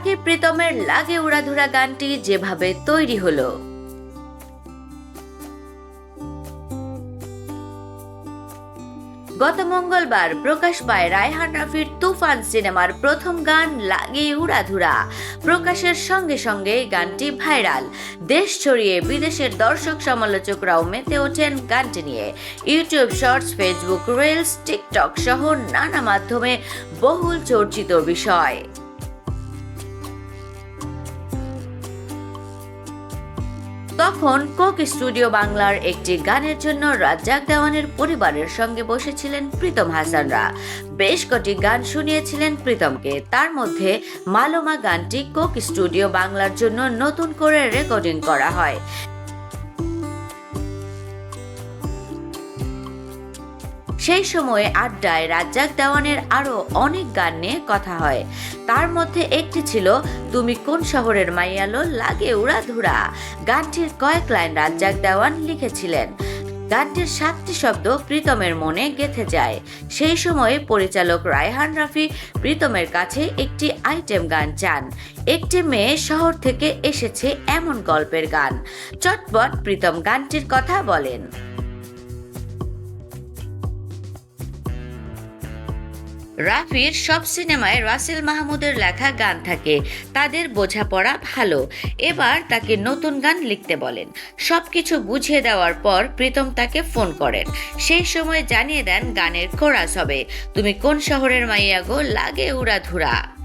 সাকিব প্রীতমের লাগে উড়াধুরা গানটি যেভাবে তৈরি হলো। গত মঙ্গলবার প্রকাশ পায় রায়হান রাফির তুফান সিনেমার প্রথম গান, লাগে উড়াধুরা। প্রকাশের সঙ্গে সঙ্গে গানটি ভাইরাল। দেশ ছড়িয়ে বিদেশের দর্শক সমালোচকরাও মেতে ওঠেন গানটি নিয়ে। YouTube, shorts, Facebook, reels, TikTok সহ নানা মাধ্যমে বহুল চর্চিত বিষয়। তখন কোক স্টুডিও বাংলার একটি গানের জন্য রাজ্জাক দেওয়ানের পরিবারের সঙ্গে বসেছিলেন প্রীতম হাসানরা। বেশ কটি গান শুনিয়েছিলেন প্রীতমকে। তার মধ্যে মালোমা গানটি কোক স্টুডিও বাংলার জন্য নতুন করে রেকর্ডিং করা হয়। সেই সময়ে আড্ডায় রাজ্জাক দেওয়ানের আরও অনেক গান নিয়ে কথা হয়। তার মধ্যে একটি ছিল, তুমি কোন শহরের মাইয়ালো? লাগে উড়াধুরা। গানটির কয়েক লাইন রাজ্জাক দেওয়ান লিখেছিলেন। গানটির সাতটি শব্দ প্রীতমের মনে গেঁথে যায়। সেই সময়ে পরিচালক রায়হান রাফি প্রীতমের কাছে একটি আইটেম গান চান। একটি মেয়ে শহর থেকে এসেছে এমন গল্পের গান। চটপট প্রীতম গানটির কথা বলেন। রাফির সব সিনেমায় রাসেল মাহমুদের লেখা গান থাকে। তাদের বোঝাপড়া ভালো। এবার তাকে নতুন গান লিখতে বলেন। সবকিছু বুঝিয়ে দেওয়ার পর প্রীতম তাকে ফোন করেন। সেই সময় জানিয়ে দেন গানের কোরাস হবে। তুমি কোন শহরের মাইয়া গো? লাগে উড়া ধুরা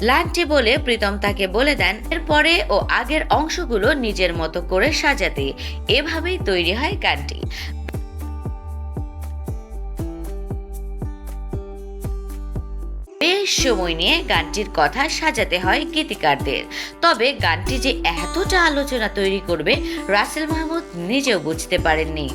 লানটি বলে প্রীতম তাকে বলে দেন, এরপরে ও আগের অংশগুলো নিজের মতো করে সাজাতে। এভাবেই তৈরি হয় গানটি। বেশ সময় নিয়ে গানটির কথা সাজাতে হয় গীতিকারদের। তবে গানটি যে এতটা আলোচনা তৈরি করবে, রাসেল মাহমুদ নিজেও বুঝতে পারেননি।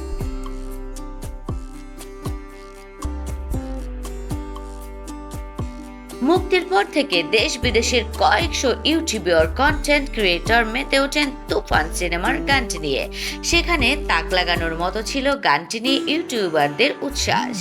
মুক্তির পর থেকে দেশ বিদেশের কয়েকশো ইউটিউবার কন্টেন্ট ক্রিয়েটর মেতে ওঠেন তুফান সিনেমার গানটি নিয়ে। সেখানে তাক লাগানোর মতো ছিল গানটি নিয়ে ইউটিউবারদের উচ্ছ্বাস।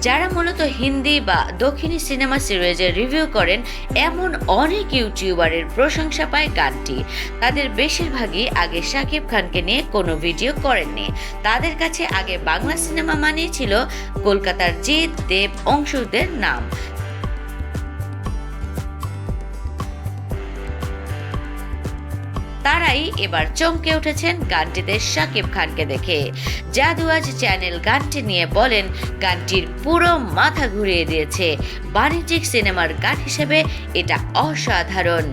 যারা মূলত হিন্দি বা দক্ষিণী সিনেমা সিরিজের রিভিউ করেন, এমন অনেক ইউটিউবারের প্রশংসা পায় গানটি। তাদের বেশিরভাগই আগে শাকিব খানকে নিয়ে কোনো ভিডিও করেননি। তাদের কাছে আগে বাংলা সিনেমা মানেই ছিল কলকাতার জিৎ, দেব, অংশুদের নাম। তারাই এবার চমকে উঠেছেন গানটিতে শাকিব খানকে দেখে। জাদুয়াজ চ্যানেল গানটি নিয়ে বলেন, গানটির পুরো মাথা ঘুরিয়ে দিয়েছে। বাণিজ্যিক সিনেমার গান হিসেবে এটা অসাধারণ।